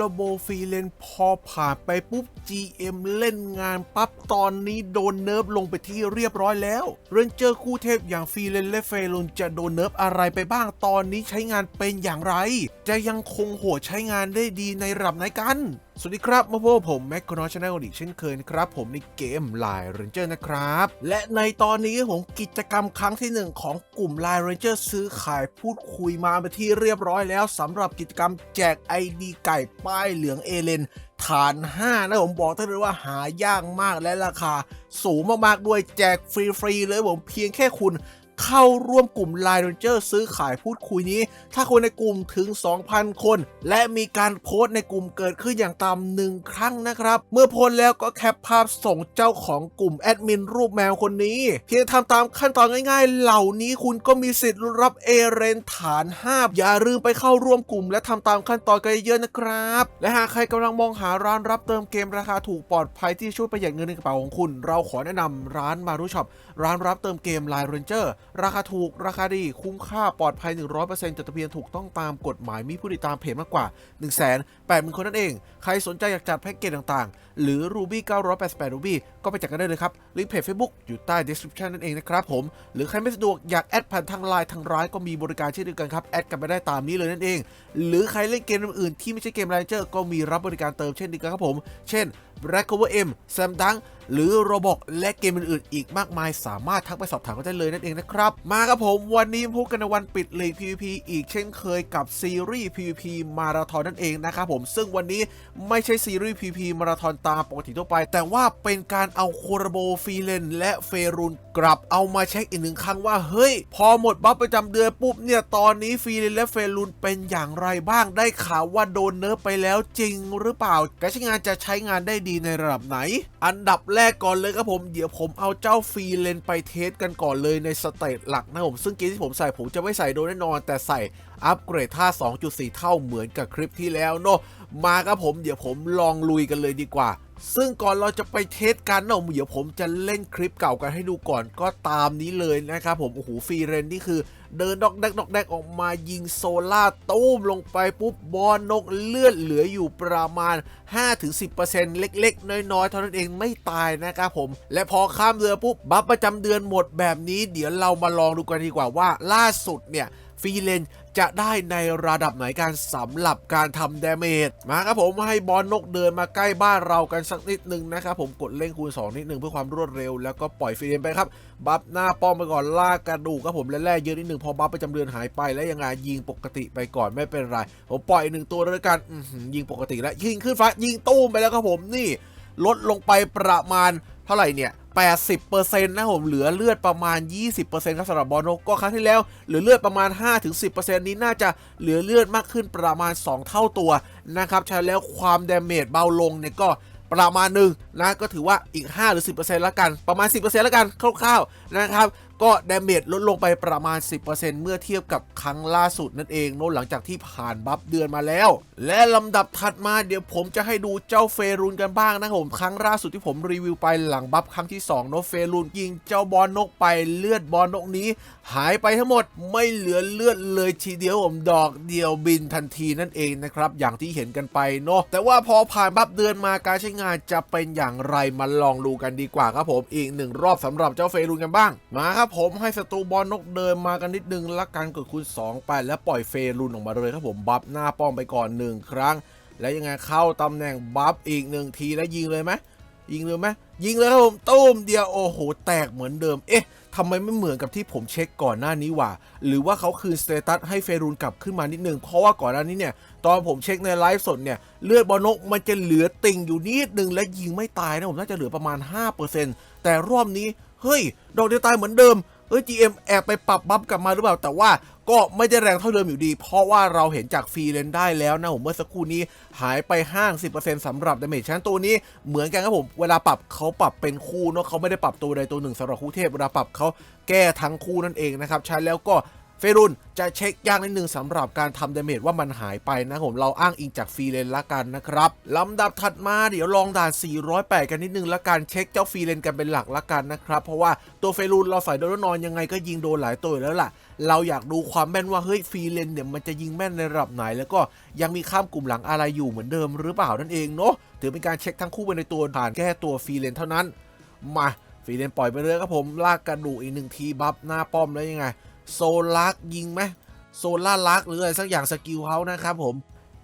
ลโบฟีเลนพอผ่านไปปุ๊บ GM เล่นงานปั๊บ ตอนนี้โดนเนิร์ฟลงไปที่เรียบร้อยแล้ว เรนเจอร์คู่เทพอย่างฟีเลนและเฟรุนจะโดนเนิร์ฟอะไรไปบ้างตอนนี้ใช้งานเป็นอย่างไร จะยังคงโหดใช้งานได้ดีในระดับไหนกัน สวัสดีครับมาพบผมแม็กคอนอชแนลอีกเช่นเคยนะครับ ผมในเกมไลน์เรนเจอร์นะครับ และในตอนนี้ผมกิจกรรมครั้งที่หนึ่งของกลุ่มไลน์เรนเจอร์ซื้อขายพูดคุยมาไปที่เรียบร้อยแล้วสำหรับกิจกรรมแจก ID ไก่ป้ายเหลืองเอเลนฐาน 5 นะผมบอกได้เลยว่าหายากมากและราคาสูงมากๆด้วยแจกฟรีๆเลยผมเพียงแค่คุณ เข้าร่วมกลุ่ม Line Ranger ซื้อขายพูดคุยนี้ ถ้าคนในกลุ่มถึง 2,000 คน และมีการโพสต์ในกลุ่มเกิดขึ้นอย่างต่ำหนึ่งครั้งนะครับ เมื่อโพสต์แล้วก็แคปภาพส่งเจ้าของกลุ่มแอดมินรูปแมวคนนี้ เพียงทำตามขั้นตอนง่าย ๆ เหล่านี้คุณก็มีสิทธิ์รับเอเรนฐาน5อย่าลืมไปเข้าร่วมกลุ่ม และทำตามขั้นตอนกันเยอะๆนะครับ และหากใครกำลังมองหาร้านรับเติมเกมราคาถูกปลอดภัยที่ช่วยประหยัดเงินในกระเป๋าของคุณ เราขอแนะนำร้านมารุช็อปร้านรับเติมเกม Line Ranger รราคาถูกราคาดีคุ้มค่าปลอดภัย 100%จดทะเบียนถูกต้องตามกฎหมายมีผู้ติดตามเพจมากกว่า 1 8 0 0 0 0 คนนั่นเอง ใครสนใจอยากจัดแพ็กเกจต่างๆ หรือ Ruby 988 Ruby ก็ไปจัดกันได้เลยครับ ลิงก์เพจ Facebook อยู่ใต้ description นั่นเองนะครับผม หรือใครไม่สะดวกอยากแอดผ่านทางไลน์ทางร้านก็มีบริการเช่นเดียวกันครับ แอดกันไปได้ตามนี้เลยนั่นเอง หรือใครเล่นเกมอื่นๆที่ไม่ใช่เกม Ranger ก็มีรับบริการเติมเช่นเดียวกันครับผม เช่น Black Cover M Sam Dunk หรือโรบอกและเกมอื่นๆอีกมากมายสามารถทักไปสอบถามกันได้เลยนั่นเองนะครับ มาครับผมวันนี้พบกันในวันปิดลีก PVP อีกเช่นเคยกับซีรีส์ PVP มาราธอนนั่นเองนะครับผมซึ่งวันนี้ไม่ใช่ซีรีส์ PVP มาราธอนตามปกติทั่วไป แต่ว่าเป็นการเอาโครโบฟีเลน และเฟรุนกลับเอามาเช็คอีกหนึ่งครั้งว่าเฮ้ย พอหมดบัฟประจำเดือนปุ๊บเนี่ยตอนนี้ฟีเลนและเฟรุนเป็นอย่างไรบ้างได้ข่าวว่าโดนเนิร์ฟไปแล้วจริงหรือเปล่าการใช้งานจะใช้งานได้ดีในระดับไหน อันดับแรแรกก่อนเลยครับผม เดี๋ยวผมเอาเจ้าฟรีเลนไปเทสกันก่อนเลยในสเตจหลักนะผม ซึ่งเกมที่ผมใส่ผมจะไม่ใส่โดยแน่นอน แต่ใส่อัปเกรดท่า 2.4 เท่าเหมือนกับคลิปที่แล้วเนาะมาครับผมเดี๋ยวผมลองลุยกันเลยดีกว่า ซึ่งก่อนเราจะไปเทสกันเนาะเดี๋ยวผมจะเล่นคลิปเก่ากันให้ดูก่อนก็ตามนี้เลยนะครับผม โอ้โหฟรีเรนนี่คือเดินดอกแดกดอกแดกออกมายิงโซล่าตู้มลงไปปุ๊บบอลนกเลือดเหลืออยู่ประมาณ 5-10%เล็กๆ น้อยๆ เท่านั้นเองไม่ตายนะครับผม และพอข้ามเรือปุ๊บบัฟประจำเดือนหมดแบบนี้ เดี๋ยวเรามาลองดูกันดีกว่าว่าล่าสุดเนี่ยฟรีเลน จะได้ในระดับไหนการสำหรับการทำดาเมจมาครับผมให้บอลนกเดินมาใกล้บ้านเรากันสักนิดหนึ่งนะครับผมกดเล่นคูณ 2 นิดหนึ่งเพื่อความรวดเร็วแล้วก็ปล่อยฟรีเลนไปครับ บัฟหน้าป้อมไปก่อนลากกระดูกครับผมและแร่เยอะนิดหนึ่งพอบัฟประจำเดือนหายไปแล้วยังไงยิงปกติไปก่อนไม่เป็นไรผมปล่อยหนึ่งตัวเลยกันยิงปกติแล้วยิงขึ้นฟ้ายิงตู้มไปแล้วครับผมนี่ลดลงไปประมาณ เท่าไหร่เนี่ย80%นะผมเหลือเลือดประมาณ 20%ครับสำหรับบอลโนก็ครั้งที่แล้วเหลือเลือดประมาณ 5-10%นี้น่าจะเหลือเลือดมากขึ้นประมาณ 2 เท่าตัวนะครับใช้แล้วความดาเมจเบาลงเนี่ยก็ประมาณหนึ่งนะก็ถือว่าอีก 5 หรือ 10%แล้วกันประมาณ 10%แล้วกันคร่าวๆนะครับ ก็ดาเมจลดลงไปประมาณ 10%เมื่อเทียบกับครั้งล่าสุดนั่นเองโน้นหลังจากที่ผ่านบัฟเดือนมาแล้ว และลำดับถัดมาเดี๋ยวผมจะให้ดูเจ้าเฟรุนกันบ้างนะผมครั้งล่าสุดที่ผมรีวิวไปหลังบัฟครั้งที่2โนเฟรุนยิงเจ้าบอลนกไปเลือดบอลนกนี้ หายไปทั้งหมดไม่เหลือเลือดเลยทีเดียวผมดอกเดียวบินทันทีนั่นเองนะครับอย่างที่เห็นกันไปเนาะแต่ว่าพอผ่านบัฟเดือนมาการใช้งานจะเป็นอย่างไรมาลองดูกันดีกว่าครับผมอีกหนึ่งรอบสำหรับเจ้าเฟรุนกันบ้างมาครับผมให้ศัตรูบอลนกเดินมากันนิดนึงละกันกดคูณ2ไปแล้วปล่อยเฟรุนออกมาเลยครับผมบัฟหน้าป้อมไปก่อนหนึ่งครั้ง แล้วยังไงเข้าตำแหน่งบัฟอีกหนึ่งทีแล้วยิงเลยไหมยิงเลยไหมยิงเลยครับผมตุ้มเดียวโอ้โหแตกเหมือนเดิมเอ๊ะทำไมไม่เหมือนกับที่ผมเช็คก่อนหน้านี้วะหรือว่าเขาคืนสเตตัสให้เฟรุนกลับขึ้นมานิดนึงเพราะว่าก่อนหน้านี้เนี่ยตอนผมเช็คในไลฟ์สดเนี่ยเลือดบอลนกมันจะเหลือติ่งอยู่นิดนึงและยิงไม่ตายนะผมน่าจะเหลือประมาณ 5%แต่รอบนี้ เฮ้ย ดอกเดียวตายเหมือนเดิมเอ้ย GM แอบไปปรับบัฟกลับมาหรือเปล่า แต่ว่าก็ไม่ได้แรงเท่าเดิมอยู่ดี เพราะว่าเราเห็นจากฟรีเลนได้แล้วนะผมเมื่อสักครู่นี้หายไปห้าง10%สำหรับดาเมจชั้นตัวนี้เหมือนกันครับผม เวลาปรับเขาปรับเป็นคู่เนาะเขาไม่ได้ปรับตัวใดตัวหนึ่งสำหรับคู่เทพเวลาปรับเขาแก้ทั้งคู่นั่นเองนะครับ ใช้แล้วก็ เฟรุนจะเช็คยากนิดนึงสำหรับการทำดาเมจว่ามันหายไปนะผมเราอ้างอิงจากฟรีเลนละกันนะครับลำดับถัดมาเดี๋ยวลองด่าน 408 กันนิดนึงละกันเช็คเจ้าฟรีเลนกันเป็นหลักละกันนะครับ เพราะว่าตัวเฟรุนเราใส่โดนนอนยังไงก็ยิงโดนหลายตัวแล้วล่ะ เราอยากดูความแม่นว่าเฮ้ยฟรีเลนเนี่ยมันจะยิงแม่นในระดับไหน แล้วก็ยังมีข้ามกลุ่มหลังอะไรอยู่เหมือนเดิมหรือเปล่านั่นเองเนาะถือเป็นการเช็คทั้งคู่ไปในตัวผ่านแค่ตัวฟรีเลนเท่านั้นมาฟรีเลนปล่อยไปเลยครับผมลากกระดูกอีกหนึ่งทีบัฟหน้าป้อมแล้วยังไง โซลักยิงไหมโซล่าลักหรืออะไรสักอย่างสกิลเขานะครับผม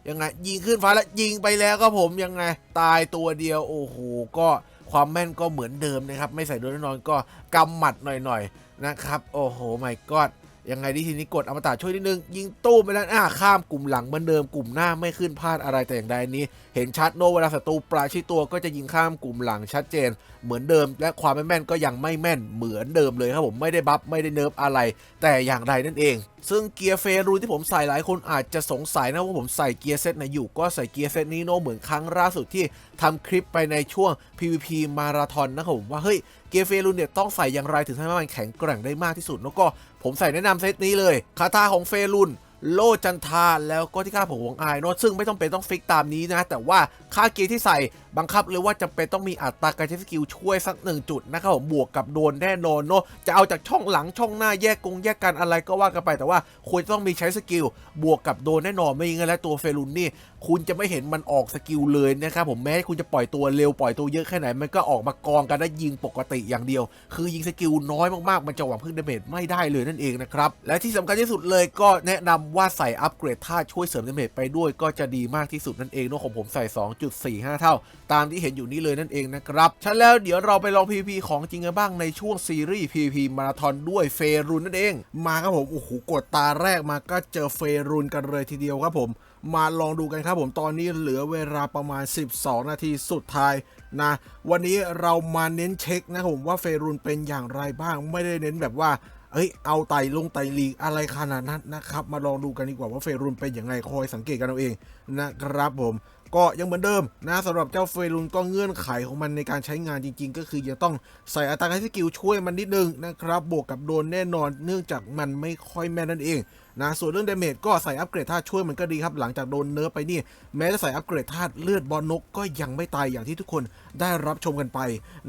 ยังไงยิงขึ้นฟ้าแล้วยิงไปแล้วก็ผมยังไงตายตัวเดียวโอ้โหก็ความแม่นก็เหมือนเดิมนะครับ ไม่ใส่โดนแน่นอนก็กำหมัดหน่อยๆนะครับ โอ้โหไม่กอด ยังไงดีทีนี้กดอมตะช่วยนิดนึง ยิงตู้ไปแล้วอ่าข้ามกลุ่มหลังเหมือนเดิมกลุ่มหน้าไม่ขึ้นพลาดอะไรแต่อย่างใดนี้ เห็นชัดโนเวลาศัตรูปราชิตัวก็จะยิงข้ามกลุ่มหลังชัดเจน เหมือนเดิม และความไม่แม่นก็ยังไม่แม่นเหมือนเดิมเลยครับผมไม่ได้บัฟไม่ได้เนิร์ฟอะไร แต่อย่างใดนั่นเอง ซึ่งเกียร์เฟรูนที่ผมใส่หลายคนอาจจะสงสัยนะว่าผมใส่เกียร์เซตไหนอยู่ก็ใส่เกียร์เซตนี้โนเหมือนครั้งล่าสุดที่ทำคลิปไปในช่วง PVP มาราธอนนะครับผมว่าเฮ้ยเกียร์เฟรูนเนี่ยต้องใส่อย่างไรถึงทำให้มันแข็งแกร่งได้มากที่สุดแล้วก็ ผมใส่แนะนำเซตนี้เลยคาถาของเฟรุนโลจันทาแล้วก็ที่ค่าผมของอายเนอะซึ่งไม่ต้องเป็นต้องฟิกตามนี้นะ แต่ว่าค่าเกียร์ที่ใส่ บังคับเลยว่าจำเป็นต้องมีอัตราการใช้สกิลช่วยสักหนึ่งจุดนะครับผมบวกกับโดนแน่นอนเนอะจะเอาจากช่องหลังช่องหน้าแยกกงแยกกันอะไรก็ว่ากันไปแต่ว่าควรจะต้องมีใช้สกิลบวกกับโดนแน่นอนไม่งั้นแล้วตัวเฟรุนนี่คุณจะไม่เห็นมันออกสกิลเลยนะครับผมแม้คุณจะปล่อยตัวเร็วปล่อยตัวเยอะแค่ไหนมันก็ออกมากองกันได้ยิงปกติอย่างเดียว คือยิงสกิลน้อยมากๆ มันจะหวังพึ่งดาเมจไม่ได้เลยนั่นเองนะครับและที่สำคัญที่สุดเลยก็แนะนำว่าใส่อัปเกรดท่าช่วยเสริมดาเมจไปด้วยก็จะดีมากที่สุดนั่นเองเนอะของผมใส่ 2.45 เท่าตามที่เห็นอยู่นี้เลยนั่นเองนะครับฉะนั้นแล้วเดี๋ยวเราไปลอง PVP ของจริงกันบ้างในช่วงซีรีส์ PVP มาราธอนด้วยเฟรุนนั่นเอง มาครับผมโอ้โหกดตาแรกมาก็เจอเฟรุนกันเลยทีเดียวครับผมมาลองดูกันครับผมตอนนี้เหลือเวลาประมาณ 12 นาทีสุดท้ายนะ วันนี้เรามาเน้นเช็คนะครับผมว่าเฟรุนเป็นอย่างไรบ้างไม่ได้เน้นแบบว่า เอ้ยเอาไต่ลงไต่ลีกอะไรขนาดนั้นนะครับ มาลองดูกันดีกว่าว่าเฟรุนเป็นอย่างไรคอยสังเกตกันเอาเองนะครับผมก็ยังเหมือนเดิมนะสำหรับเจ้าเฟรุนก็เงื่อนไขของมันในการใช้งานจริง ๆ ก็คือยังต้องใส่อัตราการสกิลช่วยมันนิดนึงนะครับ บวกกับโดนแน่นอนเนื่องจากมันไม่ค่อยแม่นนั่นเองนะส่วนเรื่องเดเมจก็ใส่อัปเกรดท่าช่วยมันก็ดีครับ หลังจากโดนเนิร์ฟไปนี่ แม้จะใส่อัปเกรดท่าเลือดบอลนกก็ยังไม่ตายอย่างที่ทุกคนได้รับชมกันไป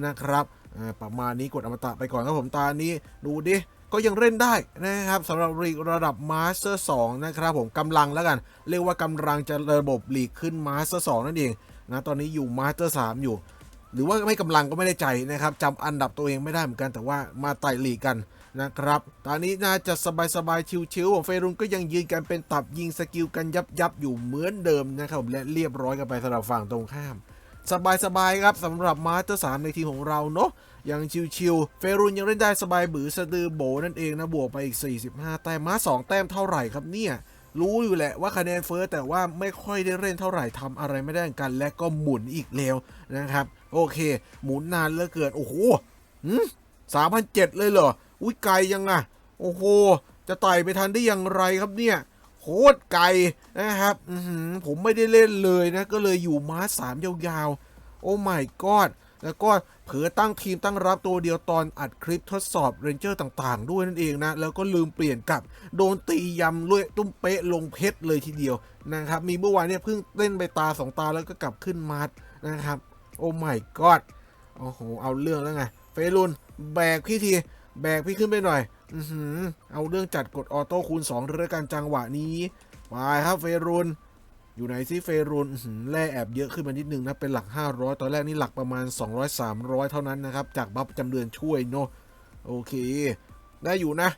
นะครับอ่าประมาณนี้กดอมตะไปก่อนครับผมตานี้ดูดิ ก็ยังเล่นได้นะครับสำหรับลีกระดับมาสเตอร์2นะครับผมกำลังแล้วกัน เรียกว่ากำลังจะระบบลีกขึ้นมาสเตอร์2นั่นเองนะตอนนี้อยู่มาสเตอร์3อยู่ หรือว่าไม่กำลังก็ไม่ได้ใจนะครับจำอันดับตัวเองไม่ได้เหมือนกันแต่ว่ามาไต่ลีกกันนะครับ ตอนนี้น่าจะสบายๆ ชิวๆของเฟรุนก็ยังยืนกันเป็นตับยิงสกิลกันยับยับๆอยู่เหมือนเดิมนะครับและเรียบร้อยกันไปสำหรับฝั่งตรงข้าม สบายๆครับสำหรับมาสเตอร์3ในทีมของเราเนาะ ยังชิวๆเฟรุนยังเล่นได้สบายบือสะดือโบนั่นเองนะบวกไปอีก 45 แต้มมาสองแต้มเท่าไหร่ครับเนี่ยรู้อยู่แหละว่าคะแนนเฟ้อแต่ว่าไม่ค่อยได้เล่นเท่าไหร่ทำอะไรไม่ได้กัน และก็หมุนอีกแล้วนะครับ โอเค หมุนนานเหลือเกินโอ้โหสามพันเจ็ดเลยเหรอ อุ้ยไกลยังอะโอ้โห จะไต่ไปทันได้อย่างไรครับเนี่ยโคตรไกลนะครับอผมไม่ได้เล่นเลยนะ ก็เลยอยู่ม้าสามยาวๆ โอ้ my god แล้วก็เผลอตั้งทีมตั้งรับตัวเดียวตอนอัดคลิปทดสอบเรนเจอร์ต่างๆ ด้วยนั่นเองนะ แล้วก็ลืมเปลี่ยนกับโดนตียำด้วยตุ้มเป๊ะลงเพชรเลยทีเดียวนะครับ มีเมื่อวานเนี่ยเพิ่งเล่นไปตาสองตาแล้วก็กลับขึ้นมาร์นะครับ โอ้ my god โอ้โห เอาเรื่องแล้วไง เฟรุนแบกพี่ที แบกพี่ขึ้นไปหน่อย อือหือเอาเรื่องจัดกดออโต้คูณ2เรื่องการจังหวะนี้ไปครับเฟรุน อยู่ไหนซิเฟรุนแร่แอบเยอะขึ้นมานิดนึงนะเป็นหลัก 500 ตอนแรกนี่หลักประมาณ 200 300 เท่านั้นนะครับ จากบัฟประจำเดือนช่วยเนาะโอเค ได้อยู่นะ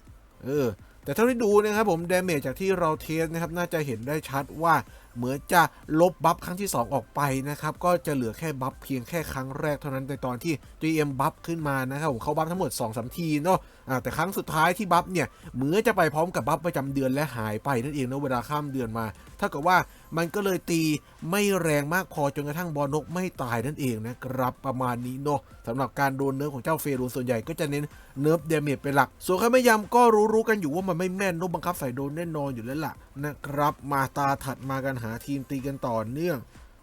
เออ แต่เท่าที่ดูนะครับผมดาเมจจากที่เราเทสนะครับ น่าจะเห็นได้ชัดว่าเหมือนจะลบบัฟครั้งที่ 2 ออกไปนะครับ ก็จะเหลือแค่บัฟเพียงแค่ครั้งแรกเท่านั้นในตอนที่ GM บัฟขึ้นมานะครับผมเขาบัฟทั้งหมด2 3ทีเนาะแต่ครั้งสุดท้ายที่บัฟเนี่ยเหมือนจะไปพร้อมกับบัฟประจำเดือนและหายไปนั่นเองเนาะเวลาข้ามเดือนมา ถ้ากับว่ามันก็เลยตีไม่แรงมากพอจนกระทั่งบอลนกไม่ตายนั่นเองนะครับประมาณนี้เนาะสำหรับการโดนเนิร์ฟของเจ้าเฟรูนส่วนใหญ่ก็จะเน้นเนิร์ฟเดเมจเป็นหลัก ส่วนใครไม่ยำก็รู้ๆกันอยู่ว่ามันไม่แม่นนกบังคับใส่โดนแน่นอนอยู่แล้วล่ะนะครับ มาตาถัดมากันหาทีมตีกันต่อเนื่อง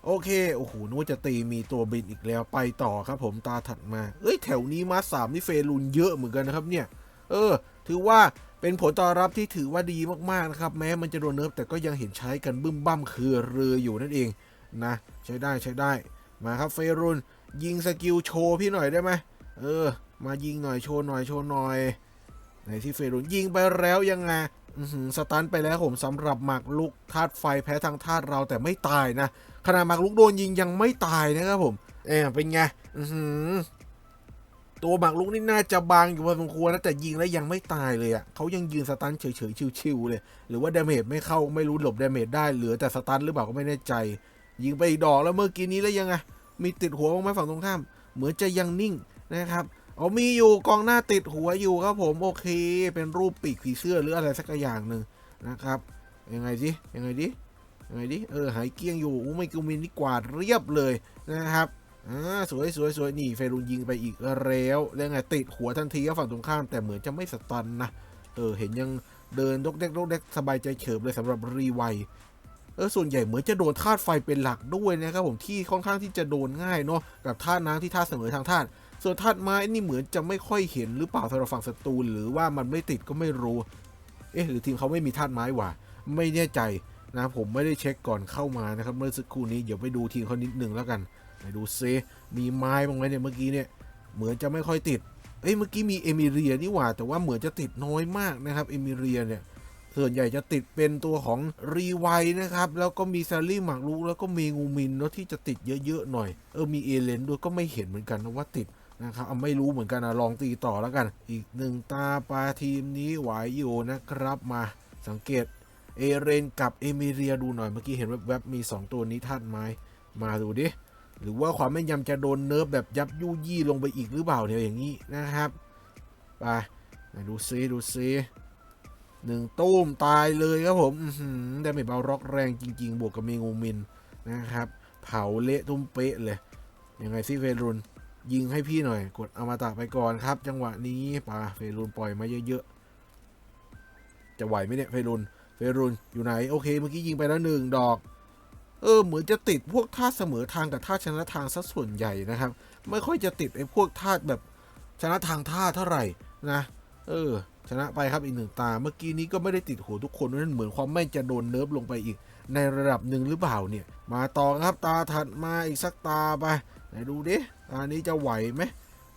โอเค โอ้โหนึกว่าจะตีมีตัวบินอีกแล้วไปต่อครับผมตาถัดมา เอ้ย แถวนี้มาสามนี่เฟรุนเยอะเหมือนกันนะครับเนี่ย เออ ถือว่า เป็นผลตอบรับที่ถือว่าดีมากๆนะครับ แม้มันจะโดนเนิร์ฟแต่ก็ยังเห็นใช้กันบึ้มบั้มคือเรืออยู่นั่นเองนะ ใช้ได้ใช้ได้มาครับเฟรุนยิงสกิลโชว์พี่หน่อยได้ไหมเออ มายิงหน่อยโชว์หน่อยโชว์หน่อยไหนที่เฟรุนยิงไปแล้วยังไงสตันไปแล้วผมสำหรับหมากลุกธาตุไฟแพ้ทางธาตุเราแต่ไม่ตายนะขนาดหมากลุกโดนยิงยังไม่ตายนะครับผม เออเป็นไงอือ ตัวหมากลุกนี่น่าจะบางอยู่พอสมควรนะแต่ยิงแล้วยังไม่ตายเลยอะ่ะเขายังยืนสตันเฉยๆชิวๆเลย หรือว่าดาเมจไม่เข้าไม่รู้หลบดาเมจได้เหลือแต่สตันหรือเปล่าก็ไม่แน่ใจ ยิงไปอีกดอกแล้วเมื่อกี้นี้แล้วยังไงมีติดหัวบ้างไหมฝั่งตรงข้าม เหมือนจะยังนิ่งนะครับเอามีอยู่กองหน้าติดหัวอยู่ครับผมโอเค เป็นรูปปีกผีเสื้อหรืออะไรสักอย่างหนึ่งนะครับยังไงสิยังไงดิยังไงดิเออหายเกี้ยงอยู่อู้ไม่กูมินนี่กวาดเรียบเลยนะครับ อ่าสวยสวยสวยนี่เฟรุนยิงไปอีกแล้วแล้วไงติดหัวทันทีครับฝั่งตรงข้ามแต่เหมือนจะไม่สตันนะเออเห็นยังเดินดกเด็กดกเด็กสบายใจเฉิบเลยสำหรับรีไวเออส่วนใหญ่เหมือนจะโดนธาตุไฟเป็นหลักด้วยนะครับผมที่ค่อนข้างที่จะโดนง่ายเนาะกับธาตุน้ำที่ธาตุเสมอทางธาตุส่วนธาตุไม้นี่เหมือนจะไม่ค่อยเห็นหรือเปล่าสำหรับฝั่งศัตรูหรือว่ามันไม่ติดก็ไม่รู้ เอ๊ะหรือทีมเขาไม่มีธาตุไม้วะไม่แน่ใจนะผมไม่ได้เช็คก่อนเข้ามานะครับเมื่อสักครู่นี้เดี๋ยวไปดูทีมเขานิดนึงแล้วกัน ไปดูเซมีไม้บ้างไหมเนี่ยเมื่อกี้เนี่ยเหมือนจะไม่ค่อยติดเอ้ยเมื่อกี้มีเอมิเรียนี่หว่า แต่ว่าเหมือนจะติดน้อยมากนะครับเอมิเรียเนี่ยส่วนใหญ่จะติดเป็นตัวของรีไวนะครับ แล้วก็มีซารี่หมากรุกแล้วก็เมงูมินเนาะที่จะติดเยอะๆหน่อย เออมีเอเลนด้วยก็ไม่เห็นเหมือนกันนะว่าติดนะครับไม่รู้เหมือนกันนะลองตีต่อแล้วกัน อีกหนึ่งตาปลาทีมนี้ไหวอยู่นะครับมาสังเกตเอเรนกับเอมิเรียดูหน่อยเมื่อกี้เห็นแวบๆมี 2 ตัวนี้ธาตุไม้มาดูดิ หรือว่าความแม่นยำจะโดนเนิร์ฟแบบยับยุยี่ลงไปอีกหรือเปล่าเนี่ยอย่างนี้นะครับไปดูซิดูซิหนึ่งตุ้มตายเลยครับผมได้ไม่เบาร็อกแรงจริง ๆ บวกกับเมงูมินนะครับ เผาเละตุ้มเป๊ะเลย ยังไงซิเฟรุนยิงให้พี่หน่อย กดอมตะไปก่อนครับ จังหวะนี้ปาเฟรุนปล่อยมาเยอะๆ จะไหวไหมเนี่ยเฟรุนเฟรุนอยู่ไหน โอเค เมื่อกี้ยิงไปแล้วหนึ่งดอก เออเหมือนจะติดพวกธาเสมอทางกับธาชนะทางซะส่วนใหญ่นะครับ ไม่ค่อยจะติดไอ้พวกธาแบบชนะทางธาเท่าไหร่นะ เออ ชนะไปครับอีกหนึ่งตา เมื่อกี้นี้ก็ไม่ได้ติดหัวทุกคนนั่นเหมือนความแม่นจะโดนเนิร์ฟลงไปอีก ในระดับหนึ่งหรือเปล่าเนี่ย มาต่อครับตาถัดมาอีกสักตาไปไหนดูดิตานี้จะไหวไหม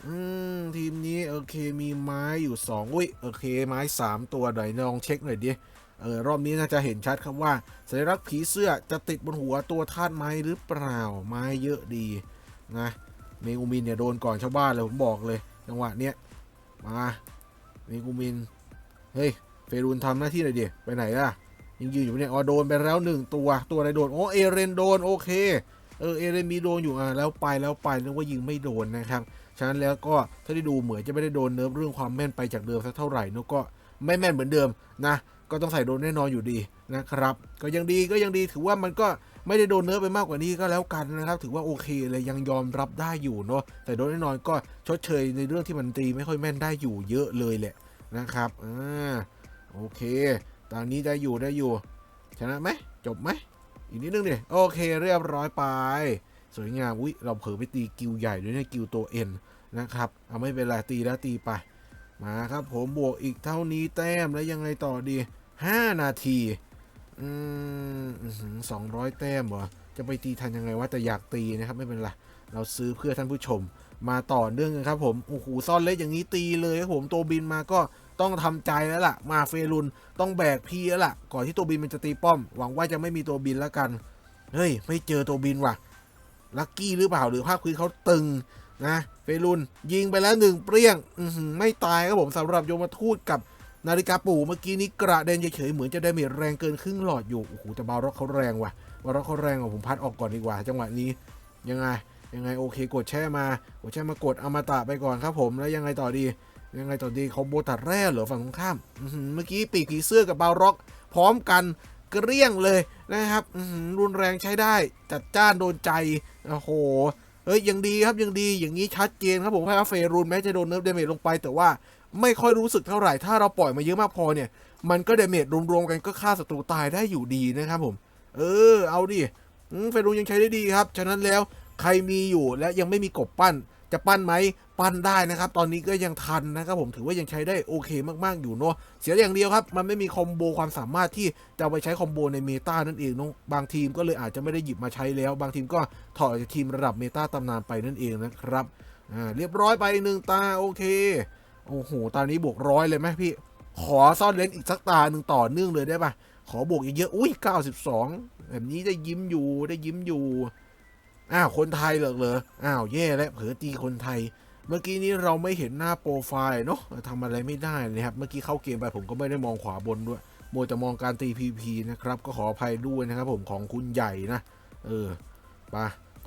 อืมทีมนี้โอเคมีไม้อยู่สองอุ้ยโอเคไม้สามตัวหน่อยลองเช็คหน่อยดิ เออรอบนี้น่าจะเห็นชัดครับว่าสัญลักษณ์ผีเสื้อจะติดบนหัวตัวธาตุไม้หรือเปล่าไม้เยอะดีนะเมงูมินเนี่ยโดนก่อนชาวบ้านเลยผมบอกเลยจังหวะเนี้ยมาเมงูมินเฮ้ยเฟรูนทำหน้าที่หน่อยดิไปไหนล่ะยังยืนอยู่เนี่ยอ๋อโดนไปแล้วหนึ่งตัวตัวอะไรโดนโอ้เอเรนโดนโอเคเออเอเรนมีโดนอยู่อะแล้วไปแล้วไปนึกว่ายิงไม่โดนนะครับฉะนั้นแล้วก็ถ้าได้ดูเหมือนจะไม่ได้โดนเนิร์ฟเรื่องความแม่นไปจากเดิมสักเท่าไหร่นกก็ไม่แม่นเหมือนเดิมนะ ก็ต้องใส่โดนแน่นอนอยู่ดีนะครับ ก็ยังดีก็ยังดีถือว่ามันก็ไม่ได้โดนเนิร์ฟไปมากกว่านี้ก็แล้วกันนะครับ ถือว่าโอเคเลยยังยอมรับได้อยู่เนาะแต่โดนแน่นอนก็ชดเชยในเรื่องที่มันตีไม่ค่อยแม่นได้อยู่เยอะเลยแหละนะครับอ่าโอเค ตอนนี้ได้อยู่ได้อยู่ ชนะไหมจบไหมอีกนิดนึงดิโอเคเรียบร้อยไป สวยงามอุ้ยเราเผลอไปตีกิวใหญ่ด้วยเนี่ยกิวตัวเอ็นนะครับเอาไม่เป็นไรตีแล้วตีไป มาครับผมบวกอีกเท่านี้แต้มแล้วยังไงต่อดี 5 นาที อืมสองร้อยแต้มเหรอจะไปตีทันยังไงว่าแต่อยากตีนะครับไม่เป็นไรเราซื้อเพื่อท่านผู้ชม มาต่อเนื่องกันครับผมโอ้โหซ่อนเล็กอย่างนี้ตีเลยครับผมตัวบินมาก็ต้องทำใจแล้วล่ะ มาเฟรุนต้องแบกพี่แล้วล่ะ ก่อนที่ตัวบินมันจะตีป้อม หวังว่าจะไม่มีตัวบินแล้วกัน เฮ้ย ไม่เจอตัวบินว่ะ ลักกี้หรือเปล่าหรือภาคพื้นเขาตึง นะเฟรุนยิงไปแล้วหนึ่งเปรี้ยงไม่ตายครับผมสำหรับโยมทูตกับนาฬิกาปู่เมื่อกี้นี้กระเด็นเฉยๆเหมือนจะได้เมจแรงเกินครึ่งหลอดอยู่โอ้โหแต่บาร็อกเขาแรงว่ะบาร็อกเขาแรงกว่าผมพัดออกก่อนดีกว่า จังหวะนี้ยังไงยังไงโอเคกดแช่มากดแช่มากดอมตะไปก่อนครับผมแล้วยังไงต่อดี ยังไงต่อดีเขาโบตัดแร่เหรอฝั่งตรงข้ามเมื่อกี้ปีกผีเสื้อกับบาร็อก พร้อมกันเกลี้ยงเลยนะครับรุนแรงใช้ได้จัดจ้านโดนใจโอ้โห เอ้ยยังดีครับยังดีอย่างนี้ชัดเจนครับผมว่าเฟรูนแม้จะโดนเนิร์ฟเดเมจลงไปแต่ว่าไม่ค่อยรู้สึกเท่าไหร่ ถ้าเราปล่อยมาเยอะมากพอเนี่ย มันก็เดเมจรวมๆกันก็ฆ่าศัตรูตายได้อยู่ดีนะครับผม เออ เอาดิเฟรูนยังใช้ได้ดีครับ ฉะนั้นแล้วใครมีอยู่และยังไม่มีกบปั้น จะปั้นไหมปั้นได้นะครับ ตอนนี้ก็ยังทันนะครับผมถือว่ายังใช้ได้โอเคมากๆอยู่เนาะเสียอย่างเดียวครับ มันไม่มีคอมโบความสามารถที่จะไปใช้คอมโบในเมตานั่นเองเนอะบางทีมก็เลยอาจจะไม่ได้หยิบมาใช้แล้ว บางทีมก็ถอดจากทีมระดับเมตาตำนานไปนั่นเองนะครับอ่าเรียบร้อยไปหนึ่งตาโอเคโอ้โหตอนนี้บวกร้อยเลยไหมพี่ ขอซ่อนเลนส์อีกสักตาหนึ่งต่อเนื่องเลยได้ปะขอบวกเยอะๆอุ้ย92แบบนี้ได้ยิ้มอยู่ได้ยิ้มอยู่ อ้าวคนไทยเหรอเหรออ้าวแย่แล้วเผลอตีคนไทย เมื่อกี้นี้เราไม่เห็นหน้าโปรไฟล์เนาะทำอะไรไม่ได้นะครับ เมื่อกี้เข้าเกมไปผมก็ไม่ได้มองขวาบนด้วยโมวแต่มองการตีพีพีนะครับ ก็ขออภัยด้วยนะครับผมของคุณใหญ่นะ เออไป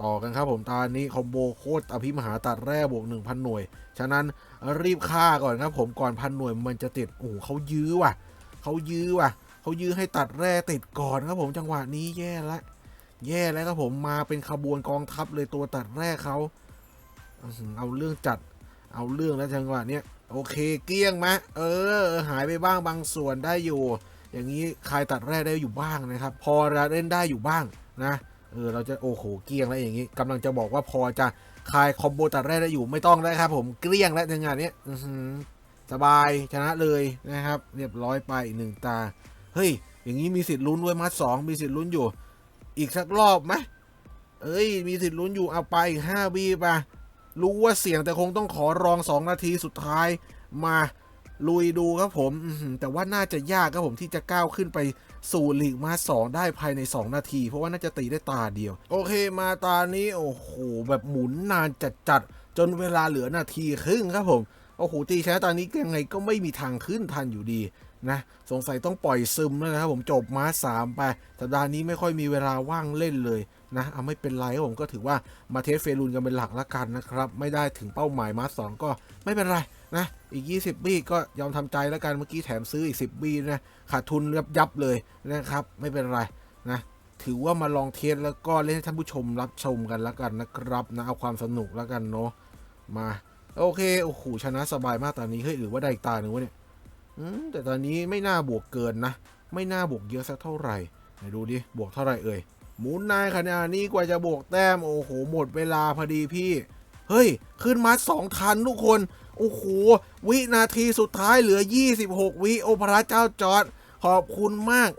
ต่อกันครับผมตอนนี้คอมโบโคตรอภิมหาตัดแร่บวก1,000 หน่วย ฉะนั้นรีบฆ่าก่อนครับผมก่อนพันหน่วยมันจะติดโอ้โหเขายื้อว่ะเขายื้อว่ะเขายื้อให้ตัดแร่ติดก่อนครับผมจังหวะนี้แย่ละ แย่แล้วครับผมมาเป็นขบวนกองทัพเลยตัวตัดแรกเขาเอาเรื่องจัดเอาเรื่องแล้วจังหวะเนี้ยโอเคเกลี้ยงไหมเออ หายไปบ้างบางส่วนได้อยู่ อย่างนี้ใครตัดแรกได้อยู่บ้างนะครับ พอเราเล่นได้อยู่บ้างนะเออเราจะโอ้โหเกลี้ยงแล้วอย่างนี้กำลังจะบอกว่าพอจะคลายคอมโบตัดแรกได้อยู่ไม่ต้องแล้วครับ ผมเกลี้ยงแล้วจังหวะเนี้ยสบายชนะเลยนะครับ เรียบร้อยไปอีกหนึ่งตา เฮ้ย อย่างนี้มีสิทธิ์ลุ้นด้วยมัดสองมีสิทธิ์ลุ้นอยู่ อีกสักรอบไหมเอ้ย มีสิทธิ์ลุ้นอยู่เอาไปอีกห้าวีไปรู้ว่าเสี่ยงแต่คงต้องขอรองสองนาทีสุดท้ายมาลุยดูครับผม แต่ว่าน่าจะยากครับผมที่จะก้าวขึ้นไปสู่ลีกมาสองได้ภายใน 2 นาที เพราะว่าน่าจะตีได้ตาเดียว โอเคมาตานี้ โอ้โห แบบหมุนนานจัดๆจนเวลาเหลือนาทีครึ่งครับผม โอ้โหตีแชตอนนี้ยังไงก็ไม่มีทางขึ้นทันอยู่ดี นะสงสัยต้องปล่อยซึมแล้วนะครับผมจบมาสามไปสัปดาห์นี้ไม่ค่อยมีเวลาว่างเล่นเลยนะเอาไม่เป็นไรครับผมก็ถือว่ามาเทสเฟรุนกันเป็นหลักละกันนะครับ ไม่ได้ถึงเป้าหมายมาสองก็ไม่เป็นไรนะอีก 20 บี้ก็ยอมทำใจแล้วกันเมื่อกี้แถมซื้ออีก 10 บี้นะขาดทุนยับยับเลยนะครับ ไม่เป็นไรนะถือว่ามาลองเทสแล้วก็เล่นให้ท่านผู้ชมรับชมกันแล้วกันนะครับนะเอาความสนุกแล้วกันเนาะมาโอเคโอ้โหชนะสบายมากตอนนี้เฮ้ยหรือว่าได้อีกตาหนึ่งวะเนี่ย แต่ตอนนี้ไม่น่าบวกเกินนะ ไม่น่าบวกเยอะสักเท่าไหร่ไหนดูดิ บวกเท่าไหร่เอ่ย หมุนนายขนาดนี้กว่าจะบวกแต้ม โอ้โห หมดเวลาพอดีพี่ เฮ้ย ขึ้นมาสองทันทุกคน โอ้โห วินาทีสุดท้ายเหลือ 26 วิโอพระเจ้าจอร์ดขอบคุณมาก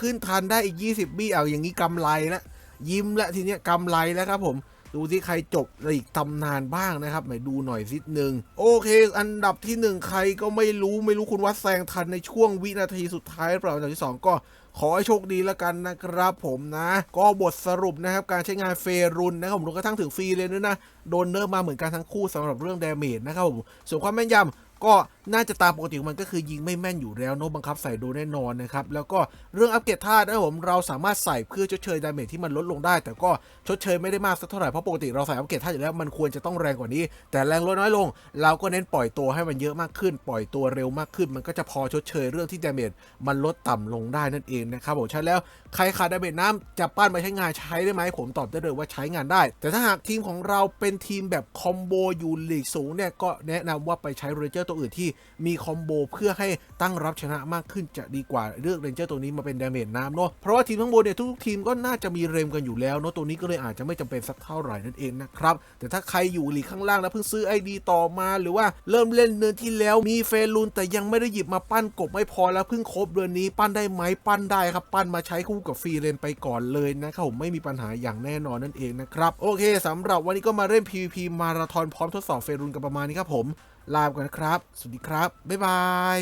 ขึ้นทันได้อีก 20 บี้เอาอย่างนี้กำไรแล้วยิ้มแล้วทีเนี้ยกำไรแล้วครับผม ดูที่ใครจบอีกตำนานบ้างนะครับไหนดูหน่อยสิหนึ่งโอเค อันดับที่หนึ่งใครก็ไม่รู้ไม่รู้คุณวัดแซงทันในช่วงวินาทีสุดท้ายหรือเปล่าอันดับที่สองก็ขอให้โชคดีแล้วกันนะครับผมนะ ก็บทสรุปนะครับ การใช้งานเฟรุนนะครับผมรวมกระทั่งถึงฟรีเลยด้วยนะ โดนเนิร์ฟมาเหมือนกันทั้งคู่สำหรับเรื่องเดาเมจนะครับผมส่วนความแม่นยำ ก็น่าจะตามปกติของมันก็คือยิงไม่แม่นอยู่แล้วโน้ตบังคับใส่โดนแน่นอนนะครับ แล้วก็เรื่องอัปเกรดท่านะผมเราสามารถใส่เพื่อชดเชยดาเมจที่มันลดลงได้ แต่ก็ชดเชยไม่ได้มากสักเท่าไหร่เพราะปกติเราใส่อัปเกรดท่าอยู่แล้วมันควรจะต้องแรงกว่านี้ แต่แรงลดน้อยลง เราก็เน้นปล่อยตัวให้มันเยอะมากขึ้น ปล่อยตัวเร็วมากขึ้น มันก็จะพอชดเชยเรื่องที่ดาเมจมันลดต่ำลงได้นั่นเองนะครับผมใช่แล้วใครขาดดาเมจน้ำจะปั้นมาใช้งานใช้ได้ไหมผมตอบได้เลยว่าใช้งานได้ แต่ถ้าหากทีมของเราเป็นทีมแบบคอมโบอยู่ลีกสูงเนี่ยก็แนะนำว่าไปใช้เรเจอร์ตัวอื่นที่มีคอมโบเพื่อให้ตั้งรับชนะมากขึ้นจะดีกว่าเลือกเรนเจอร์ตัวนี้มาเป็นดาเมจน้ำเนาะเพราะว่าทีมทั้งบนเนี่ยทุกๆทีมก็น่าจะมีเรมกันอยู่แล้วเนาะตัวนี้ก็เลยอาจจะไม่จำเป็นสักเท่าไหร่นั่นเองนะครับแต่ถ้าใครอยู่หลีกข้างล่างแล้วเพิ่งซื้อ ID ต่อมาหรือว่าเริ่มเล่นเดือนที่แล้วมีเฟรุนแต่ยังไม่ได้หยิบมาปั้นกบไม่พอแล้วเพิ่งครบเดือนนี้ปั้นได้ไหมปั้นได้ครับปั้นมาใช้คู่กับฟรีเลนไปก่อนเลยนะครับผมไม่มีปัญหาอย่างแน่นอนนั่นเองนะครับโอเคสำหรับวันนี้ก็มาเล่น PVP มาราธอนพร้อมทดสอบเฟรุนกันประมาณนี้ครับผม ลาไปก่อนนะครับ สวัสดีครับ บ๊ายบาย